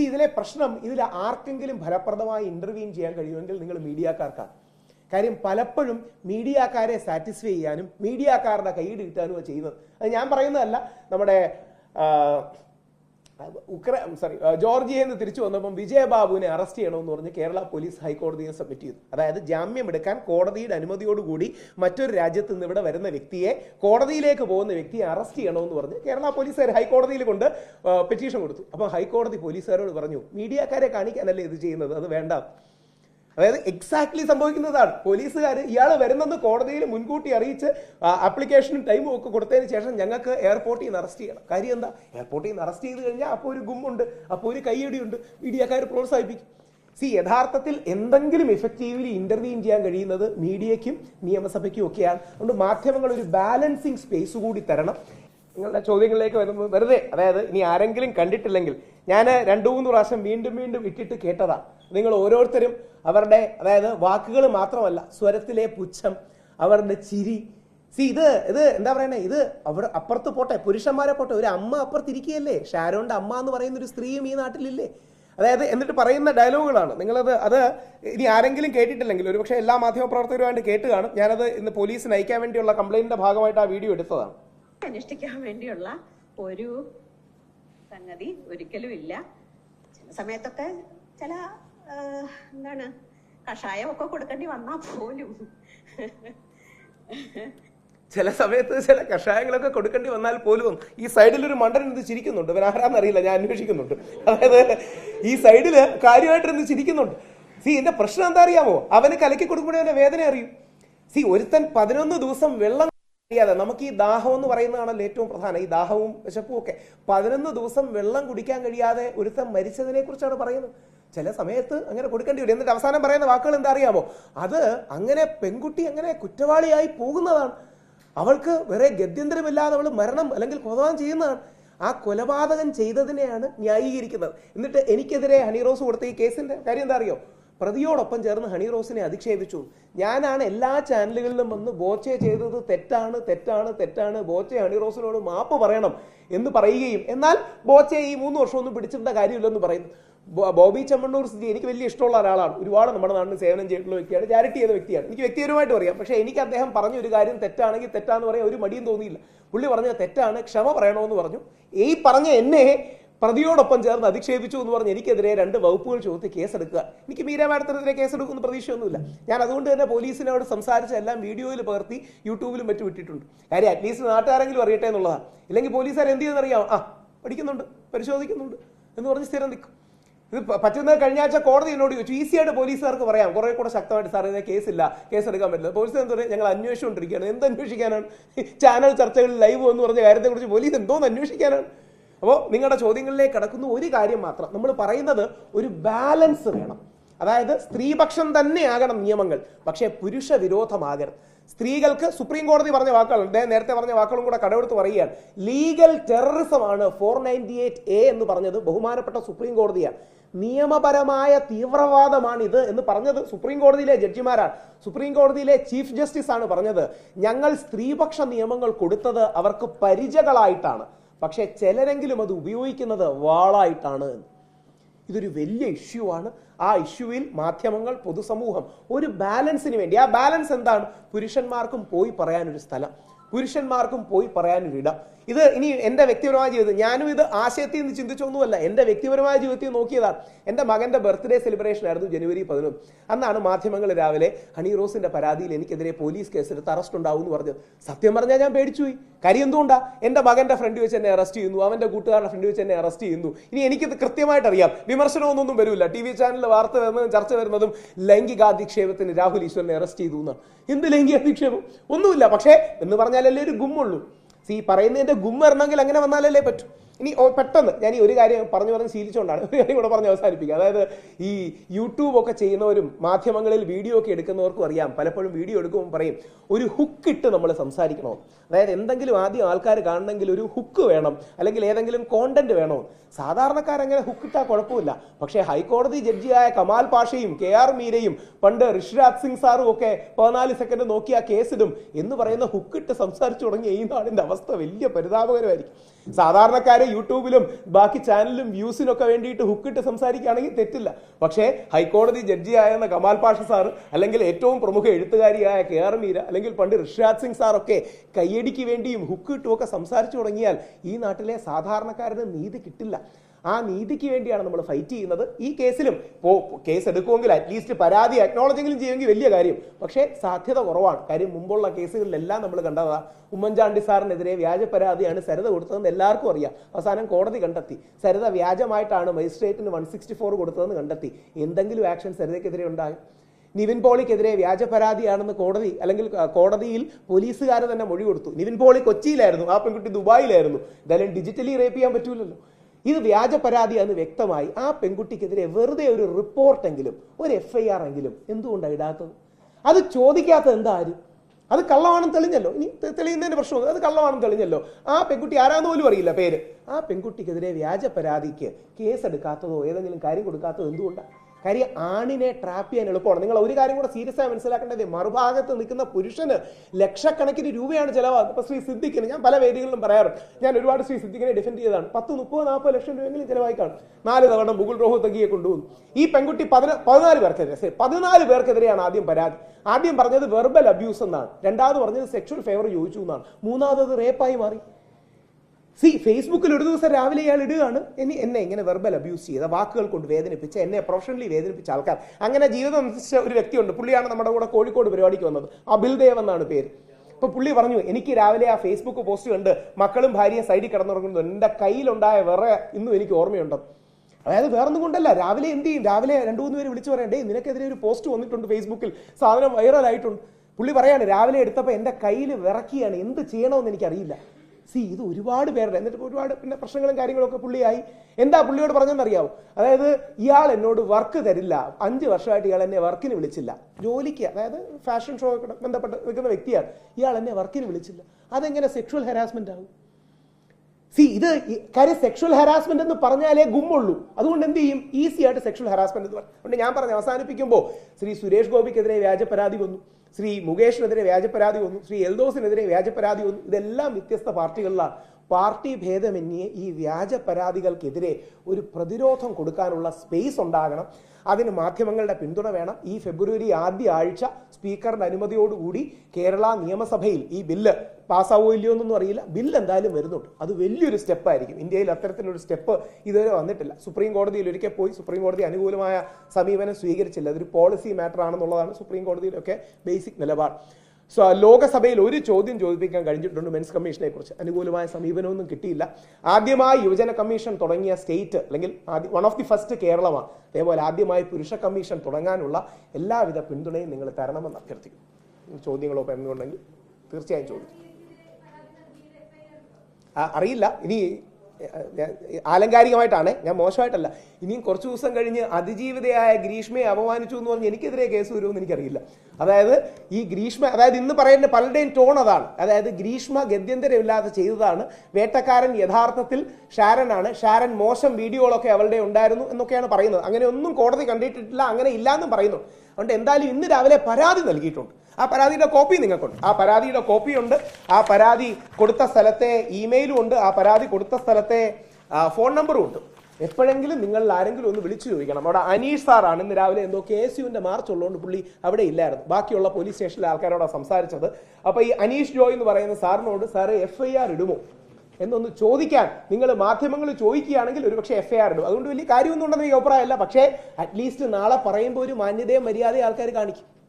C ഇതിലെ പ്രശ്നം ഇതിൽ ആർക്കെങ്കിലും ഫലപ്രദമായി ഇന്റർവ്യൂൻ ചെയ്യാൻ കഴിയുമെങ്കിൽ നിങ്ങൾ മീഡിയക്കാർക്കാണ് കാര്യം പലപ്പോഴും മീഡിയക്കാരെ സാറ്റിസ്ഫൈ ചെയ്യാനും മീഡിയക്കാരുടെ കിട്ടാനും ചെയ്യുന്നത്. അത് ഞാൻ പറയുന്നതല്ല നമ്മുടെ ഉക്ര സോറി ജോർജിയയിൽ നിന്ന് തിരിച്ചു വന്നപ്പം വിജയബാബുവിനെ അറസ്റ്റ് ചെയ്യണമെന്ന് പറഞ്ഞ് കേരള പോലീസ് ഹൈക്കോടതിയെ സബ്മിറ്റ് ചെയ്തു. അതായത് ജാമ്യം എടുക്കാൻ കോടതിയുടെ അനുമതിയോടുകൂടി മറ്റൊരു രാജ്യത്ത് നിന്ന് ഇവിടെ വരുന്ന വ്യക്തിയെ കോടതിയിലേക്ക് പോകുന്ന വ്യക്തിയെ അറസ്റ്റ് ചെയ്യണമെന്ന് പറഞ്ഞ് കേരള പോലീസുകാർ ഹൈക്കോടതിയിൽ കൊണ്ട് പെറ്റീഷൻ കൊടുത്തു. അപ്പോൾ ഹൈക്കോടതി പോലീസുകാരോട് പറഞ്ഞു മീഡിയക്കാരെ കാണിക്കാനല്ലേ ഇത് ചെയ്യുന്നത്? അത് വേണ്ട. അതായത് എക്സാക്ട്ലി സംഭവിക്കുന്നതാണ്. പോലീസുകാർ ഇയാൾ വരുന്നെന്ന് കോടതിയിൽ മുൻകൂട്ടി അറിയിച്ച് ആപ്ലിക്കേഷനും ടൈമും ഒക്കെ കൊടുത്തതിന് ശേഷം ഞങ്ങൾക്ക് എയർപോർട്ടിൽ നിന്ന് അറസ്റ്റ് ചെയ്യണം. കാര്യം എന്താ? എയർപോർട്ടിൽ നിന്ന് അറസ്റ്റ് ചെയ്ത് കഴിഞ്ഞാൽ അപ്പോൾ ഒരു ഗുമ്മുണ്ട് അപ്പോൾ ഒരു കൈയടിയുണ്ട് മീഡിയക്കാർ പ്രോത്സാഹിപ്പിക്കും. സി യഥാർത്ഥത്തിൽ എന്തെങ്കിലും എഫക്റ്റീവ്ലി ഇന്റർവ്യൂ ചെയ്യാൻ കഴിയുന്നത് മീഡിയയ്ക്കും നിയമസഭയ്ക്കും ഒക്കെയാണ്. അതുകൊണ്ട് മാധ്യമങ്ങൾ ഒരു ബാലൻസിങ് സ്പേസ് കൂടി തരണം. നിങ്ങളുടെ ചോദ്യങ്ങളിലേക്ക് വരുന്നത് വെറുതെ അതായത് ഇനി ആരെങ്കിലും കണ്ടിട്ടില്ലെങ്കിൽ ഞാൻ രണ്ടു മൂന്ന് പ്രാവശ്യം വീണ്ടും വീണ്ടും ഇട്ടിട്ട് കേട്ടതാ. നിങ്ങൾ ഓരോരുത്തരും അവരുടെ അതായത് വാക്കുകൾ മാത്രമല്ല സ്വരത്തിലെ പുച്ഛം അവരുടെ ചിരി. സി ഇത് ഇത് എന്താ പറയണേ? ഇത് അവർ അപ്പുറത്ത് പോട്ടെ പുരുഷന്മാരെ പോട്ടെ ഒരു അമ്മ അപ്പുറത്തിരിക്കുകയല്ലേ ഷാരോന്റെ അമ്മ എന്ന് പറയുന്ന ഒരു സ്ത്രീയും ഈ നാട്ടിലില്ലേ? അതായത് എന്നിട്ട് പറയുന്ന ഡയലോഗുകളാണ്. നിങ്ങളത് അത് ഇനി ആരെങ്കിലും കേട്ടിട്ടില്ലെങ്കിൽ ഒരുപക്ഷെ എല്ലാ മാധ്യമപ്രവർത്തകരുമായിട്ട് കേട്ട് കാണും. ഞാനത് ഇന്ന് പോലീസ് നയിക്കാൻ വേണ്ടിയുള്ള കംപ്ലൈന്റിന്റെ ഭാഗമായിട്ട് ആ വീഡിയോ എടുത്തതാണ്. അനുഷ്ഠിക്കാൻ വേണ്ടിയുള്ള ഒരു സംഗതി ഒരിക്കലും ഇല്ല ചില സമയത്തൊക്കെ ചില എന്താണ്? കഷായമൊക്കെ കൊടുക്കേണ്ടി വന്നാ പോലും. ചില സമയത്ത് ചില കഷായങ്ങളൊക്കെ കൊടുക്കേണ്ടി വന്നാൽ പോലും ഈ സൈഡിൽ ഒരു മണ്ടൻ ഇത് ചിരിക്കുന്നുണ്ട്. ഇവൻ ആരാന്നറിയില്ല ഞാൻ അന്വേഷിക്കുന്നുണ്ട്. അതായത് ഈ സൈഡിൽ കാര്യമായിട്ട് എന്ത് ചിരിക്കുന്നുണ്ട്. സി എന്റെ പ്രശ്നം എന്താ അറിയാമോ? അവന് കലക്കി കൊടുക്കുമ്പോഴേ അവന്റെ വേദന അറിയും. സി ഒരുത്തൻ പതിനൊന്ന് ദിവസം വെള്ളം അറിയാതെ നമുക്ക് ഈ ദാഹം എന്ന് പറയുന്നതാണല്ലോ ഏറ്റവും പ്രധാനം. ഈ ദാഹവും വിശപ്പും ഒക്കെ. പതിനൊന്ന് ദിവസം വെള്ളം കുടിക്കാൻ കഴിയാതെ ഒരുത്തൻ മരിച്ചതിനെ കുറിച്ചാണ് പറയുന്നത്. ചില സമയത്ത് അങ്ങനെ കൊടുക്കേണ്ടി വരും. എന്നിട്ട് അവസാനം പറയുന്ന വാക്കുകൾ എന്താ അറിയാമോ? അത് അങ്ങനെ പെൺകുട്ടി അങ്ങനെ കുറ്റവാളിയായി പോകുന്നതാണ്. അവൾക്ക് വേറെ ഗത്യന്തരമില്ലാതെ അവൾ മരണം അല്ലെങ്കിൽ കൊലപാതകം ചെയ്യുന്നതാണ്. ആ കൊലപാതകം ചെയ്തതിനെയാണ് ന്യായീകരിക്കുന്നത്. എന്നിട്ട് എനിക്കെതിരെ ഹണി റോസ് കൊടുത്ത ഈ കേസിന്റെ കാര്യം എന്താ അറിയോ? പ്രതിയോടൊപ്പം ചേർന്ന് ഹണി റോസിനെ അധിക്ഷേപിച്ചു. ഞാനാണ് എല്ലാ ചാനലുകളിലും വന്ന് ബോച്ചെ ചെയ്തത് തെറ്റാണ് തെറ്റാണ് തെറ്റാണ്. ബോച്ചെ ഹണി റോസിനോട് മാപ്പ് പറയണം എന്ന് പറയുകയും എന്നാൽ ബോച്ചെ ഈ മൂന്ന് വർഷമൊന്നും പിടിച്ചിട്ട കാര്യമില്ലെന്ന് പറയുന്നു. ബോബി ചെമ്മണ്ണൂർ സ്ഥിതി എനിക്ക് വലിയ ഇഷ്ടമുള്ള ഒരാളാണ്. ഒരുപാട് നമ്മുടെ നാടിന് സേവനം ചെയ്തിട്ടുള്ള വ്യക്തിയാണ്. ചാരിറ്റി ചെയ്ത വ്യക്തിയാണ്. എനിക്ക് വ്യക്തിപരമായിട്ട് അറിയാം പക്ഷേ എനിക്ക് അദ്ദേഹം പറഞ്ഞ ഒരു കാര്യം തെറ്റാണെങ്കിൽ തെറ്റാന്ന് പറയാൻ ഒരു മടിയും തോന്നിയില്ല. പുള്ളി പറഞ്ഞ തെറ്റാണ് ക്ഷമ പറയണമെന്ന് പറഞ്ഞു. ഈ പറഞ്ഞ എന്നെ പ്രതിയോടൊപ്പം ചേർന്ന് അധിക്ഷേപിച്ചു എന്ന് പറഞ്ഞ് എനിക്കെതിരെ രണ്ട് വകുപ്പുകൾ ചോദിച്ച് കേസെടുക്കുക. എനിക്ക് മീര മാഡത്തിനെതിരെ കേസെടുക്കുമെന്ന് പ്രതീക്ഷയൊന്നുമില്ല. ഞാൻ അതുകൊണ്ട് തന്നെ പോലീസിനോട് സംസാരിച്ച എല്ലാം വീഡിയോയിൽ പകർത്തി യൂട്യൂബിലും മറ്റും ഇട്ടിട്ടുണ്ട് കാര്യം അറ്റ്ലീസ്റ്റ് നാട്ടുകാരെങ്കിലും അറിയട്ടെ എന്നുള്ളതാണ് ഇല്ലെങ്കിൽ പോലീസുകാർ എന്ത് ചെയ്യുന്നറിയാം ആ പഠിക്കുന്നുണ്ട് പരിശോധിക്കുന്നുണ്ട് എന്ന് പറഞ്ഞ് സ്ഥിരം നിൽക്കും. ഇത് പറ്റുന്നത് കഴിഞ്ഞ ആഴ്ച കോടതി എന്നോട് ചോദിച്ചു ഈസി ആയിട്ട് പോലീസുകാർക്ക് പറയാം. കുറെ കൂടെ ശക്തമായിട്ട് സാർ ഇതിനെ കേസില്ല. കേസ് എടുക്കാൻ പറ്റില്ല. പോലീസ് എന്താ പറയുക ഞങ്ങൾ അന്വേഷിച്ചുകൊണ്ടിരിക്കുകയാണ്. എന്ത് അന്വേഷിക്കാനാണ്? ചാനൽ ചർച്ചകളിൽ ലൈവ് എന്ന് പറഞ്ഞ കാര്യത്തെക്കുറിച്ച് പോലീസ് എന്തോന്ന് അന്വേഷിക്കാനാണ്? അപ്പോൾ നിങ്ങളുടെ ചോദ്യങ്ങളിലേക്ക് കടക്കുന്ന ഒരു കാര്യം മാത്രം. നമ്മൾ പറയുന്നത് ഒരു ബാലൻസ് വേണം. അതായത് സ്ത്രീപക്ഷം തന്നെയാകണം നിയമങ്ങൾ പക്ഷേ പുരുഷ വിരോധമാകരുത് സ്ത്രീകൾക്ക് സുപ്രീം കോടതി പറഞ്ഞ വാക്കുകൾ നേരത്തെ പറഞ്ഞ വാക്കുകളും കൂടെ കടമെടുത്ത് പറയുകയാണ്. ലീഗൽ ടെററിസമാണ് ഫോർ നയന്റി എയ്റ്റ് എ എന്ന് പറഞ്ഞത് ബഹുമാനപ്പെട്ട സുപ്രീം കോടതിയാണ്. നിയമപരമായ തീവ്രവാദമാണ് ഇത് എന്ന് പറഞ്ഞത് സുപ്രീം കോടതിയിലെ ജഡ്ജിമാരാണ്. സുപ്രീം കോടതിയിലെ ചീഫ് ജസ്റ്റിസ് ആണ് പറഞ്ഞത്. ഞങ്ങൾ സ്ത്രീപക്ഷ നിയമങ്ങൾ കൊടുത്തത് അവർക്ക് പരിചകളായിട്ടാണ്. പക്ഷേ ചിലരെങ്കിലും അത് ഉപയോഗിക്കുന്നത് വാളായിട്ടാണ്. ഇതൊരു വലിയ ഇഷ്യൂ ആണ്. ആ ഇഷ്യൂവിൽ മാധ്യമങ്ങൾ പൊതുസമൂഹം ഒരു ബാലൻസിന് വേണ്ടി. ആ ബാലൻസ് എന്താണ്? പുരുഷന്മാർക്കും പോയി പറയാനൊരു സ്ഥലം. പുരുഷന്മാർക്കും പോയി പറയാനൊരു ഇടം ഇത് ഇനി എന്റെ വ്യക്തിപരമായ ജീവിതം ഞാനും ഇത് ആശയത്തിൽ നിന്ന് ചിന്തിച്ചൊന്നുമല്ല. എന്റെ വ്യക്തിപരമായ ജീവിതത്തിൽ നോക്കിയതാണ് എന്റെ മകന്റെ ബർത്ത്ഡേ സെലിബ്രേഷൻ ആയിരുന്നു ജനുവരി പതിനൊന്ന്. അന്നാണ് മാധ്യമങ്ങൾ രാവിലെ ഹണി റോസിന്റെ പരാതിയിൽ എനിക്കെതിരെ പോലീസ് കേസെടുത്ത് അറസ്റ്റ് ഉണ്ടാവും എന്ന് പറഞ്ഞത്. സത്യം പറഞ്ഞാൽ ഞാൻ പേടിച്ചു പോയി കാര്യം എന്തുകൊണ്ടാ? എന്റെ മകന്റെ ഫ്രണ്ട് വെച്ച് എന്നെ അറസ്റ്റ് ചെയ്യുന്നു. അവന്റെ കൂട്ടുകാരുടെ ഫ്രണ്ട് വെച്ച് എന്നെ അറസ്റ്റ് ചെയ്യുന്നു. ഇനി എനിക്കിത് കൃത്യമായിട്ട് അറിയാം. വിമർശനമൊന്നും വരില്ല. ടി വി ചാനലിൽ വാർത്ത വരുന്നതും ചർച്ച വരുന്നതും ലൈംഗികാധിക്ഷേപത്തിന് രാഹുൽ ഈശ്വരനെ അറസ്റ്റ് ചെയ്തു എന്നാണ്. എന്ത് ലൈംഗികാധിക്ഷേപം ഒന്നുമില്ല. പക്ഷേ എന്ന് പറഞ്ഞാലല്ലേ ഒരു ഗുമ്മുള്ളൂ. സി പറയുന്നതിന്റെ ഗും വരണമെങ്കിൽ അങ്ങനെ വന്നാലല്ലേ പറ്റൂ. ഇനി പെട്ടെന്ന് ഞാൻ ഈ ഒരു കാര്യം പറഞ്ഞു പറഞ്ഞ് ശീലിച്ചുകൊണ്ടാണ് ഒരു കാര്യം കൂടെ പറഞ്ഞ് അവസാനിപ്പിക്കുക. അതായത് ഈ യൂട്യൂബ് ഒക്കെ ചെയ്യുന്നവരും മാധ്യമങ്ങളിൽ വീഡിയോ ഒക്കെ എടുക്കുന്നവർക്കും അറിയാം. പലപ്പോഴും വീഡിയോ എടുക്കുമ്പോൾ പറയും ഒരു ഹുക്ക് ഇട്ട് നമ്മൾ സംസാരിക്കണോ? അതായത് എന്തെങ്കിലും ആദ്യം ആൾക്കാർ കാണണമെങ്കിൽ ഒരു ഹുക്ക് വേണം. അല്ലെങ്കിൽ ഏതെങ്കിലും കോണ്ടന്റ് വേണോ? സാധാരണക്കാരങ്ങനെ ഹുക്കിട്ടാൽ കുഴപ്പമില്ല. പക്ഷേ ഹൈക്കോടതി ജഡ്ജിയായ കമാൽ പാഷയും കെ ആർ മീരയും പണ്ട് ഋഷിരാജ് സിംഗ് സാറും ഒക്കെ പതിനാല് സെക്കൻഡ് നോക്കി ആ കേസിടും എന്ന് പറയുന്ന ഹുക്കിട്ട് സംസാരിച്ചു തുടങ്ങിയ ഈ നാടിന്റെ അവസ്ഥ വലിയ പരിതാപകരമായിരിക്കും. സാധാരണക്കാരെ യൂട്യൂബിലും ബാക്കി ചാനലിലും വ്യൂസിനൊക്കെ വേണ്ടിയിട്ട് ഹുക്കിട്ട് സംസാരിക്കുകയാണെങ്കിൽ തെറ്റില്ല. പക്ഷേ ഹൈക്കോടതി ജഡ്ജിയായിരുന്ന കമാൽ പാഷ സാർ അല്ലെങ്കിൽ ഏറ്റവും പ്രമുഖ എഴുത്തുകാരിയായ കെ ആർ മീര അല്ലെങ്കിൽ പണ്ട് ഋഷിരാജ് സിംഗ് സാറൊക്കെ കയ്യടിക്ക് വേണ്ടിയും ഹുക്കിട്ടും ഒക്കെ സംസാരിച്ചു തുടങ്ങിയാൽ ഈ നാട്ടിലെ സാധാരണക്കാരന് നീതി കിട്ടില്ല. ആ നീതിക്ക് വേണ്ടിയാണ് നമ്മൾ ഫൈറ്റ് ചെയ്യുന്നത്. ഈ കേസിലും ഇപ്പോൾ കേസ് എടുക്കുമെങ്കിൽ അറ്റ്ലീസ്റ്റ് പരാതി അക്നോളജെങ്കിലും ചെയ്യുമെങ്കിൽ വലിയ കാര്യം. പക്ഷേ സാധ്യത കുറവാണ്. കാര്യം മുമ്പുള്ള കേസുകളിലെല്ലാം നമ്മൾ കണ്ടതാ. ഉമ്മൻചാണ്ടി സാറിനെതിരെ വ്യാജ പരാതിയാണ് സരിത കൊടുത്തതെന്ന് എല്ലാവർക്കും അറിയാം. അവസാനം കോടതി കണ്ടെത്തി. സരിത വ്യാജമായിട്ടാണ് മജിസ്ട്രേറ്റിന് വൺ സിക്സ്റ്റി ഫോർ കൊടുത്തതെന്ന് കണ്ടെത്തി. എന്തെങ്കിലും ആക്ഷൻ സരിതയ്ക്കെതിരെ ഉണ്ടാകും നിവിൻ പോളിക്കെതിരെ വ്യാജ പരാതിയാണെന്ന് കോടതി അല്ലെങ്കിൽ കോടതിയിൽ പോലീസുകാർ തന്നെ മൊഴി കൊടുത്തു. നിവിൻ പോളി കൊച്ചിയിലായിരുന്നു. ആ പെൺകുട്ടി ദുബായിലായിരുന്നു. എന്തായാലും ഡിജിറ്റലി റേപ്പ് ചെയ്യാൻ പറ്റൂലല്ലോ. ഇത് വ്യാജ പരാതിയാണ് വ്യക്തമായി ആ പെൺകുട്ടിക്കെതിരെ വെറുതെ ഒരു റിപ്പോർട്ടെങ്കിലും ഒരു എഫ് ഐ ആർ എങ്കിലും എന്തുകൊണ്ടാണ് ഇടാത്തത്? അത് ചോദിക്കാത്തത് എന്താ ആരും? അത് കള്ളമാണെന്ന് തെളിഞ്ഞല്ലോ. ഇനി തെളിയുന്നതിന്റെ പ്രശ്നം അത് കള്ളമാണെന്ന് തെളിഞ്ഞല്ലോ. ആ പെൺകുട്ടി ആരാന്ന് പോലും അറിയില്ല പേര്. ആ പെൺകുട്ടിക്കെതിരെ വ്യാജ പരാതിക്ക് കേസ് എടുക്കാത്തതോ ഏതെങ്കിലും കാര്യം കൊടുക്കാത്തതോ എന്തുകൊണ്ടാണ് കാര്യം ആണിനെ ട്രാപ്പ് ചെയ്യാൻ എളുപ്പമാണ്. നിങ്ങൾ ഒരു കാര്യം കൂടെ സീരിയസ് ആയി മനസ്സിലാക്കേണ്ടത് മറുഭാഗത്ത് നിൽക്കുന്ന പുരുഷന് ലക്ഷക്കണക്കിന് രൂപയാണ് ചിലവാകുന്നത്. ഇപ്പൊ ശ്രീ സിദ്ദിഖിന് ഞാൻ പല വേദികളിലും പറയാറുണ്ട്. ഞാൻ ഒരുപാട് ശ്രീ സിദ്ദിഖിനെ ഡിഫെൻഡ് ചെയ്തതാണ്. പത്ത് മുപ്പത് നാൽപ്പത് ലക്ഷം രൂപയെങ്കിലും ചിലവായി കാണും നാല് തവണ ബുഗുൾ റോഹു തകിയെ കൊണ്ടുപോകുന്നു ഈ പെൺകുട്ടി പതിന പതിനാല് പേർക്കെതിരെ ശരി, പതിനാല് പേർക്കെതിരെയാണ് ആദ്യം പരാതി. ആദ്യം പറഞ്ഞത് വെർബൽ അബ്യൂസ് എന്നാണ്. രണ്ടാമത് പറഞ്ഞത് സെക്ഷൽ ഫേവർ ചോദിച്ചു എന്നാണ്. മൂന്നാമത് റേപ്പായി മാറി. സി ഫേസ്ബുക്കിൽ ഒരു ദിവസം രാവിലെ ഇയാൾ ഇടുകയാണ്. ഇനി എന്നെ ഇങ്ങനെ വെർബൽ അബ്യൂസ് ചെയ്ത വാക്കുകൾ കൊണ്ട് വേദനിപ്പിച്ച എന്നെ പ്രൊഫഷണലി വേദനിപ്പിച്ച ആൾക്കാർ. അങ്ങനെ ജീവിതം അനുസരിച്ച ഒരു വ്യക്തിയുണ്ട്. പുള്ളിയാണ് നമ്മുടെ കൂടെ കോഴിക്കോട് പരിപാടിക്ക് വന്നത്. അബിൽ ദേവ് എന്നാണ് പേര്. അപ്പൊ പുള്ളി പറഞ്ഞു എനിക്ക് രാവിലെ ആ ഫേസ്ബുക്ക് പോസ്റ്റ് കണ്ട് മക്കളും ഭാര്യയും സൈഡിൽ കിടന്നുറങ്ങുന്നു എന്റെ കയ്യിലുണ്ടായ വേറെ ഇന്നും എനിക്ക് ഓർമ്മയുണ്ട്. അതായത് വേറൊന്നും കൊണ്ടല്ല. രാവിലെ എന്ത് ചെയ്യും? രാവിലെ രണ്ടു മൂന്ന് പേര് വിളിച്ചു പറയണ്ടേ നിനക്കെതിരെ ഒരു പോസ്റ്റ് വന്നിട്ടുണ്ട് ഫേസ്ബുക്കിൽ സാധനം വൈറലായിട്ടുണ്ട് പുള്ളി പറയാണ് രാവിലെ എടുത്തപ്പോൾ എന്റെ കയ്യിൽ വിറക്കിയാണ്. എന്ത് ചെയ്യണമെന്ന് എനിക്കറിയില്ല. സി ഇത് ഒരുപാട് പേരുടെ എന്നിട്ട് ഒരുപാട് പിന്നെ പ്രശ്നങ്ങളും കാര്യങ്ങളൊക്കെ പുള്ളിയായി. എന്താ പുള്ളിയോട് പറഞ്ഞെന്നറിയാവോ അതായത് ഇയാൾ എന്നോട് വർക്ക് തരില്ല. അഞ്ച് വർഷമായിട്ട് ഇയാൾ എന്നെ വർക്കിന് വിളിച്ചില്ല. ജോലിക്ക് അതായത് ഫാഷൻ ഷോ ബന്ധപ്പെട്ട് നിൽക്കുന്ന വ്യക്തിയാണ്. ഇയാൾ എന്നെ വർക്കിന് വിളിച്ചില്ല. അതെങ്ങനെ സെക്ഷുവൽ ഹരാസ്മെന്റ് ആകും? സി ഇത് കാര്യം സെക്ഷൽ ഹരാസ്മെന്റ് എന്ന് പറഞ്ഞാലേ ഗുമ്മുള്ളൂ. അതുകൊണ്ട് എന്ത് ചെയ്യും? ഈസി ആയിട്ട് സെക്ഷൽ ഹരാസ്മെന്റ് എന്ന് പറയും. അതുകൊണ്ട് ഞാൻ പറഞ്ഞു അവസാനിപ്പിക്കുമ്പോൾ ശ്രീ സുരേഷ് ഗോപിക്കെതിരെ വ്യാജ പരാതി വന്നു. ശ്രീ മുകേഷിനെതിരെ വ്യാജപരാതി വന്നു ശ്രീ എൽദോസിനെതിരെ വ്യാജപരാതി വന്നു. ഇതെല്ലാം വ്യത്യസ്ത പാർട്ടികളിലാണ്. പാർട്ടി ഭേദമന്യേ ഈ വ്യാജ പരാതികൾക്കെതിരെ ഒരു പ്രതിരോധം കൊടുക്കാനുള്ള സ്പേസ് ഉണ്ടാകണം. അതിന് മാധ്യമങ്ങളുടെ പിന്തുണ വേണം. ഈ ഫെബ്രുവരി ആദ്യ ആഴ്ച സ്പീക്കറുടെ അനുമതിയോടുകൂടി കേരള നിയമസഭയിൽ ഈ ബില്ല് പാസ്സാവോ ഇല്ലയോ എന്നൊന്നും അറിയില്ല. ബില്ല് എന്തായാലും വരുന്നുണ്ട്. അത് വലിയൊരു സ്റ്റെപ്പായിരിക്കും ഇന്ത്യയിൽ അത്തരത്തിലൊരു സ്റ്റെപ്പ് ഇതുവരെ വന്നിട്ടില്ല. സുപ്രീം കോടതിയിൽ ഒരിക്കൽ പോയി സുപ്രീം കോടതി അനുകൂലമായ സമീപനം സ്വീകരിച്ചില്ല. അതൊരു പോളിസി മാറ്റർ ആണെന്നുള്ളതാണ് സുപ്രീം കോടതിയിലൊക്കെ ബേസിക് നിലപാട്. ലോകസഭയിൽ ഒരു ചോദ്യം ചോദിപ്പിക്കാൻ കഴിഞ്ഞിട്ടുണ്ട് മെൻസ് കമ്മീഷനെ കുറിച്ച് അനുകൂലമായ സമീപനമൊന്നും കിട്ടിയില്ല. ആദ്യമായി യുവജന കമ്മീഷൻ തുടങ്ങിയ സ്റ്റേറ്റ് അല്ലെങ്കിൽ വൺ ഓഫ് ദി ഫസ്റ്റ് കേരളമാണ്. അതേപോലെ ആദ്യമായി പുരുഷ കമ്മീഷൻ തുടങ്ങാനുള്ള എല്ലാവിധ പിന്തുണയും നിങ്ങൾ തരണമെന്ന് അഭ്യർത്ഥിക്കും ചോദ്യങ്ങളോ എന്നുണ്ടെങ്കിൽ തീർച്ചയായും ചോദിക്കും. അറിയില്ല. ഇനി ആലങ്കാരികമായിട്ടാണ് ഞാൻ മോശമായിട്ടല്ല. ഇനിയും കുറച്ച് ദിവസം കഴിഞ്ഞ് അതിജീവിതയായ ഗ്രീഷ്മയെ അപമാനിച്ചു എന്ന് പറഞ്ഞ് എനിക്കെതിരെ കേസ് വരുമെന്ന് എനിക്കറിയില്ല. അതായത് ഈ ഗ്രീഷ്മ അതായത് ഇന്ന് പറയുന്ന പലരുടെയും ടോൺ അതാണ്. അതായത് ഗ്രീഷ്മ ഗത്യന്തരമില്ലാതെ ചെയ്തതാണ്. വേട്ടക്കാരൻ യഥാർത്ഥത്തിൽ ഷാരനാണ്. ഷാരൻ മോശം വീഡിയോകളൊക്കെ അവളുടെ ഉണ്ടായിരുന്നു എന്നൊക്കെയാണ് പറയുന്നത്. അങ്ങനെ ഒന്നും കോടതി കണ്ടിട്ടില്ല അങ്ങനെ ഇല്ലാന്നും പറയുന്നു. അതുകൊണ്ട് എന്തായാലും ഇന്ന് രാവിലെ പരാതി നൽകിയിട്ടുണ്ട്. ആ പരാതിയുടെ കോപ്പി നിങ്ങൾക്കുണ്ട്. ആ പരാതിയുടെ കോപ്പി ഉണ്ട്. ആ പരാതി കൊടുത്ത സ്ഥലത്തെ ഇമെയിലും ഉണ്ട്. ആ പരാതി കൊടുത്ത സ്ഥലത്തെ ഫോൺ നമ്പറും ഉണ്ട്. എപ്പോഴെങ്കിലും നിങ്ങൾ ആരെങ്കിലും ഒന്ന് വിളിച്ചു ചോദിക്കണം. അവിടെ അനീഷ് സാറാണ്. ഇന്ന് രാവിലെ എന്തോ കെ എസ് യുവിന്റെ മാർച്ച് ഉള്ളതുകൊണ്ട് പുള്ളി അവിടെ ഇല്ലായിരുന്നു. ബാക്കിയുള്ള പോലീസ് സ്റ്റേഷനിലെ ആൾക്കാരോടാണ് സംസാരിച്ചത്. അപ്പോൾ ഈ അനീഷ് ജോയ് എന്ന് പറയുന്ന സാറിനോട് സാറ് എഫ് ഐ ആർ ഇടുമോ? എന്നൊന്ന് ചോദിക്കാൻ നിങ്ങൾ മാധ്യമങ്ങൾ ചോദിക്കുകയാണെങ്കിൽ ഒരുപക്ഷെ എഫ് ഐ ആർ ഇടും. അതുകൊണ്ട് വലിയ കാര്യമൊന്നും ഉണ്ടെന്ന് എനിക്ക് അഭിപ്രായമല്ല. പക്ഷേ അറ്റ്ലീസ്റ്റ് നാളെ പറയുമ്പോൾ ഒരു മാന്യതയും മര്യാദയും ആൾക്കാർ കാണിക്കും.